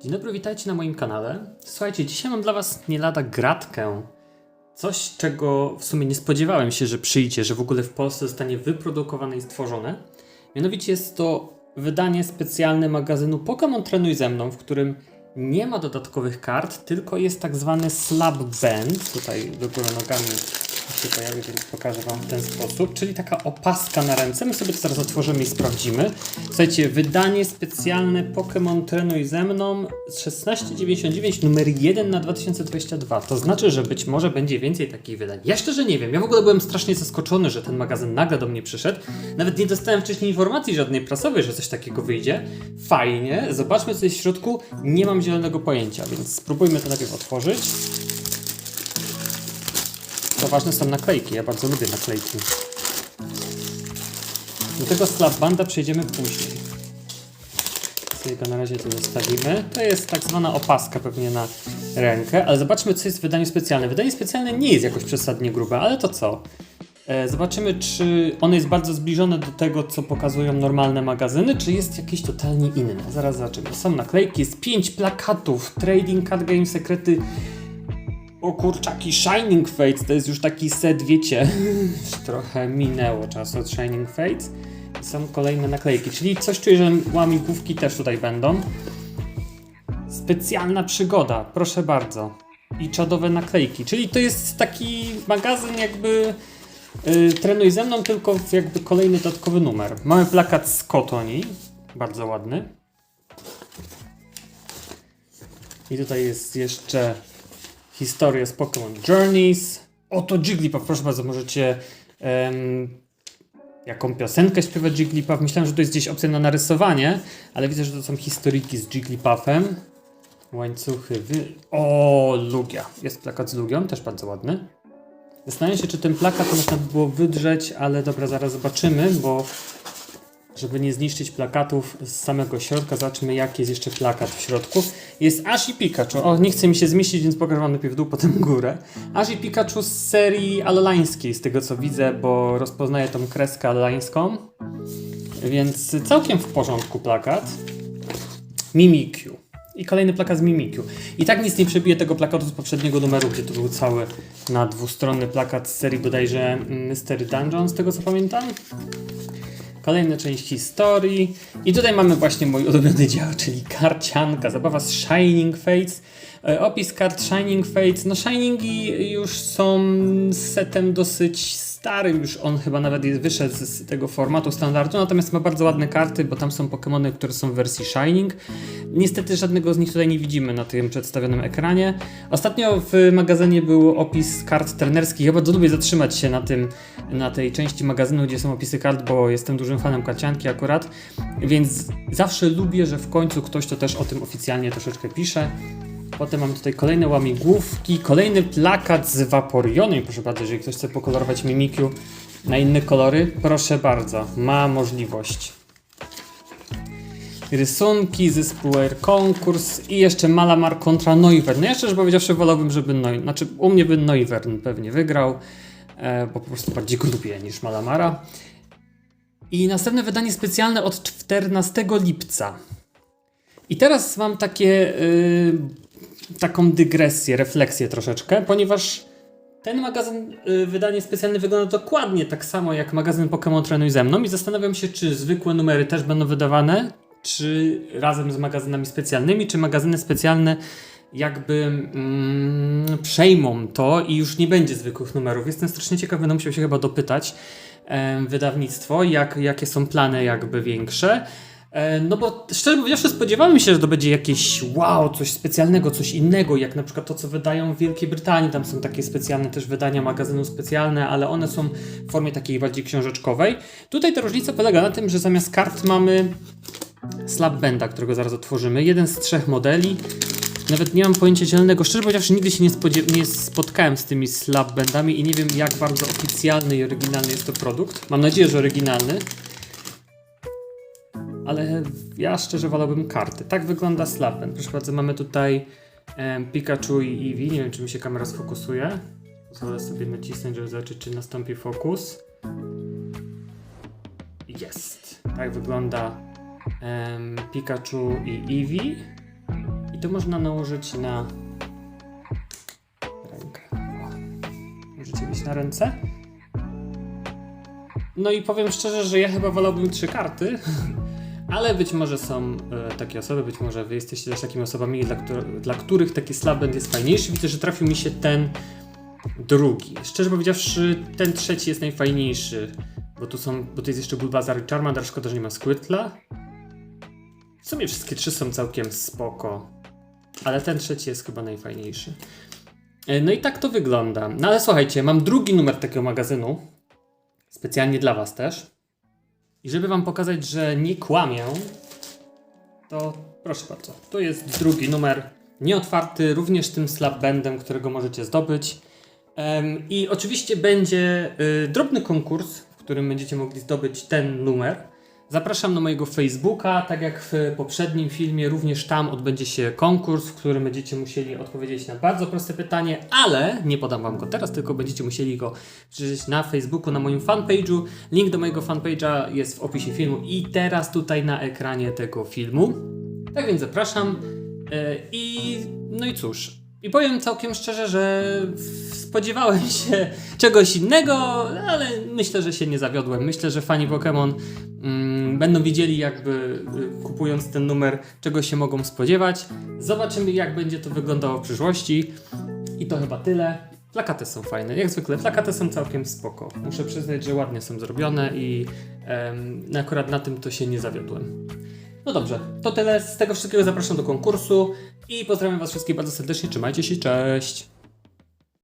Dzień dobry, witajcie na moim kanale. Słuchajcie, dzisiaj mam dla Was nie lada gratkę. Coś, czego w sumie nie spodziewałem się, że przyjdzie, że w ogóle w Polsce zostanie wyprodukowane i stworzone. Mianowicie jest to wydanie specjalne magazynu Pokémon Trenuj ze mną, w którym nie ma dodatkowych kart, tylko jest tak zwany slab band. Tutaj do góry nogami się pojawi, więc pokażę Wam w ten sposób. Czyli taka opaska na ręce. My sobie to zaraz otworzymy i sprawdzimy. Słuchajcie, wydanie specjalne Pokémon Trenuj ze mną z 1699 numer 1 na 2022. To znaczy, że być może będzie więcej takich wydań. Ja szczerze nie wiem. Ja w ogóle byłem strasznie zaskoczony, że ten magazyn nagle do mnie przyszedł. Nawet nie dostałem wcześniej informacji żadnej prasowej, że coś takiego wyjdzie. Fajnie. Zobaczmy, co jest w środku. Nie mam zielonego pojęcia, więc spróbujmy to najpierw otworzyć. To ważne są naklejki. Ja bardzo lubię naklejki. Do tego slapbanda przejdziemy później. Sobie go na razie tu zostawimy. To jest tak zwana opaska pewnie na rękę, ale zobaczmy co jest w wydaniu specjalnym. Wydanie specjalne nie jest jakoś przesadnie grube, ale to co? E, zobaczymy czy ono jest bardzo zbliżone do tego co pokazują normalne magazyny, czy jest jakieś totalnie inne. Zaraz zobaczymy. Są naklejki, jest 5 plakatów, Trading Card Game Sekrety o kurczaki, Shining Fates to jest już taki set, wiecie, trochę minęło czasu od Shining Fates. Są kolejne naklejki, czyli coś czuję, że łamigłówki też tutaj będą. Specjalna przygoda, proszę bardzo. I czadowe naklejki, czyli to jest taki magazyn jakby yy, trenuj ze mną, tylko jakby kolejny dodatkowy numer. Mamy plakat z Kotoni, bardzo ładny. I tutaj jest jeszcze historia z Pokémon Journeys. Oto Jigglypuff, proszę bardzo, możecie em, jaką piosenkę śpiewać Jigglypuff. Myślałem, że to jest gdzieś opcja na narysowanie, ale widzę, że to są historyjki z Jigglypuffem. Łańcuchy, wy... O, Lugia. Jest plakat z Lugią, też bardzo ładny. Zastanawiam się, czy ten plakat można by było wydrzeć, ale dobra, zaraz zobaczymy, bo żeby nie zniszczyć plakatów z samego środka, zobaczmy jaki jest jeszcze plakat w środku. Jest Ash i Pikachu. O, nie chce mi się zmieścić, więc pokażę wam najpierw dół, potem górę. Ash i Pikachu z serii alolańskiej, z tego co widzę, bo rozpoznaję tą kreskę alolańską. Więc całkiem w porządku plakat. Mimikyu. I kolejny plakat z Mimikyu. I tak nic nie przebije tego plakatu z poprzedniego numeru, gdzie to był cały na dwustronny plakat z serii bodajże Mystery Dungeon, z tego co pamiętam. Kolejna część historii. I tutaj mamy właśnie mój ulubiony dział, czyli karcianka, zabawa z Shining Fates. E, Opis kart Shining Fates. No Shiningi już są setem dosyć starym, już on chyba nawet wyszedł z tego formatu standardu, natomiast ma bardzo ładne karty, bo tam są Pokémony, które są w wersji Shining. Niestety żadnego z nich tutaj nie widzimy na tym przedstawionym ekranie. Ostatnio w magazynie był opis kart trenerskich. Ja bardzo lubię zatrzymać się na tym, na tej części magazynu, gdzie są opisy kart, bo jestem dużym fanem karcianki akurat, więc zawsze lubię, że w końcu ktoś to też o tym oficjalnie troszeczkę pisze. Potem mamy tutaj kolejne łamigłówki, kolejny plakat z Vaporionem, proszę bardzo, jeżeli ktoś chce pokolorować Mimikyu na inne kolory, proszę bardzo, ma możliwość. Rysunki, zespół Air konkurs i jeszcze Malamar kontra Noivern. No ja szczerze powiedziawszy wolałbym, żeby Noivern, znaczy u mnie by Noivern pewnie wygrał, e, bo po prostu bardziej go lubię niż Malamara. I następne wydanie specjalne od 14 lipca. I teraz mam takie y, taką dygresję, refleksję troszeczkę, ponieważ ten magazyn, y, wydanie specjalne wygląda dokładnie tak samo jak magazyn Pokémon Trenuj ze mną i zastanawiam się, czy zwykłe numery też będą wydawane, czy razem z magazynami specjalnymi, czy magazyny specjalne jakby mm, przejmą to i już nie będzie zwykłych numerów. Jestem strasznie ciekaw, będę musiał się chyba dopytać em, wydawnictwo, jak, jakie są plany jakby większe. E, No bo szczerze powiedziawszy spodziewałem się, że to będzie jakieś wow, coś specjalnego, coś innego, jak na przykład to, co wydają w Wielkiej Brytanii. Tam są takie specjalne też wydania magazynu specjalne, ale one są w formie takiej bardziej książeczkowej. Tutaj ta różnica polega na tym, że zamiast kart mamy slab benda, którego zaraz otworzymy. Jeden z trzech modeli. Nawet nie mam pojęcia zielonego. Szczerze powiedziawszy, nigdy się nie, nie spotkałem z tymi slab bandami i nie wiem, jak bardzo oficjalny i oryginalny jest to produkt. Mam nadzieję, że oryginalny ale ja szczerze wolałbym karty. Tak wygląda Slapen. Proszę bardzo, mamy tutaj em, Pikachu i Eevee. Nie wiem, czy mi się kamera sfokusuje. Pozwolę sobie nacisnąć, żeby zobaczyć, czy nastąpi fokus. Jest. Tak wygląda em, Pikachu i Eevee. I to można nałożyć na rękę. Możecie mieć na ręce. No i powiem szczerze, że ja chyba wolałbym trzy karty, ale być może są e, takie osoby, być może wy jesteście też takimi osobami, dla, dla których taki slabend jest fajniejszy. Widzę, że trafił mi się ten drugi. Szczerze powiedziawszy, ten trzeci jest najfajniejszy, bo tu są, bo jest jeszcze Bulbazar i Charmander, szkoda, że nie ma Squirtla. W sumie wszystkie trzy są całkiem spoko, ale ten trzeci jest chyba najfajniejszy. E, No i tak to wygląda. No ale słuchajcie, mam drugi numer takiego magazynu, specjalnie dla was też. I żeby wam pokazać, że nie kłamię, to proszę bardzo, tu jest drugi numer, nieotwarty, również tym slab bandem, którego możecie zdobyć. I oczywiście będzie y, drobny konkurs, w którym będziecie mogli zdobyć ten numer. Zapraszam na mojego Facebooka, tak jak w poprzednim filmie, również tam odbędzie się konkurs, w którym będziecie musieli odpowiedzieć na bardzo proste pytanie, ale nie podam wam go teraz, tylko będziecie musieli go przeczytać na Facebooku, na moim fanpage'u. Link do mojego fanpage'a jest w opisie filmu i teraz tutaj na ekranie tego filmu. Tak więc zapraszam. E, I no i cóż. I powiem całkiem szczerze, że spodziewałem się czegoś innego, ale myślę, że się nie zawiodłem. Myślę, że fani Pokémon mm, będą wiedzieli, jakby y, kupując ten numer, czego się mogą spodziewać. Zobaczymy, jak będzie to wyglądało w przyszłości. I to chyba tyle. Plakaty są fajne, jak zwykle. Plakaty są całkiem spoko. Muszę przyznać, że ładnie są zrobione i em, akurat na tym to się nie zawiodłem. No dobrze, to tyle. Z tego wszystkiego zapraszam do konkursu i pozdrawiam Was wszystkich bardzo serdecznie. Trzymajcie się, cześć!